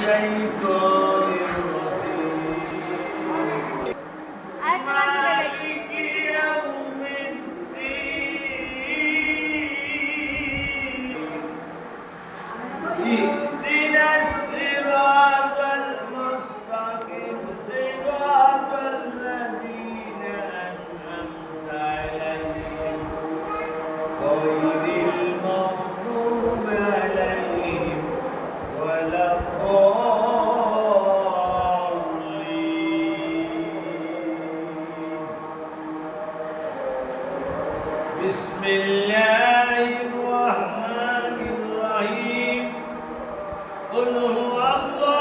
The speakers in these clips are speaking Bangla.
الشيطان قل هو الله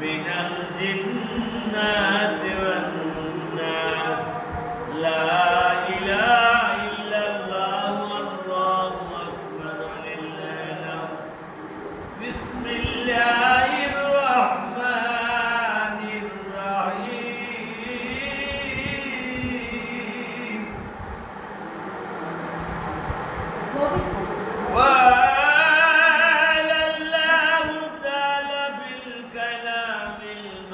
من الجنة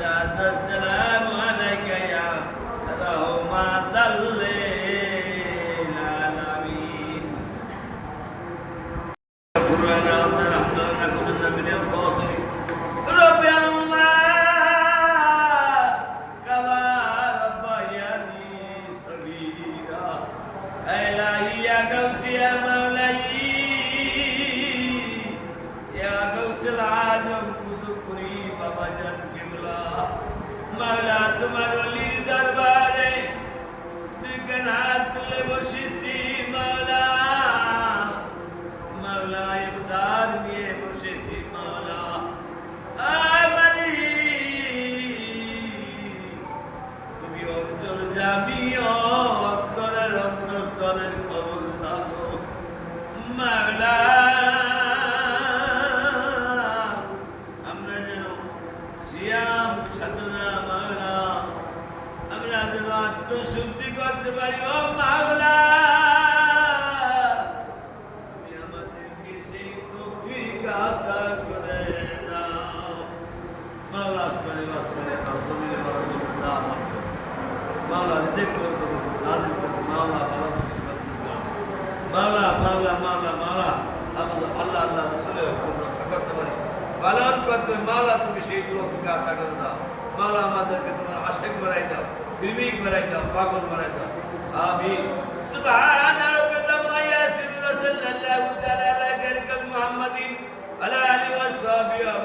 Gracias. সিয়াম সাধনা মাওলা। আমরা যেন আত্মশুদ্ধি করতে পারি, ও মাওলা। তুমি আমাদেরকে সেই তৌফিক আতা করে দাও। মাওলা, আসমানে আসমানে তুমি দাও মাওলা রিজেক্ট মাওলা ভালো দাও মাওলা মাওলা মাওলা মাওলা। আমরা আল্লাহ আল্লাহ, রসুলের রক্ষা করতে পারি। পালন করতে মালা তুমি সেই আতা করে দাও। মালা আমাদেরকে তোমার আশেক বাড়াই দাও প্রেমিক বাড়াই দাও, পাগল বাড়াই দাও। আমি সুবহান রাব্বিকা মা ইয়াসিফুন সাল্লাল্লাহু তাআলা আলা আলা ওয়া সাহবিহি ওয়া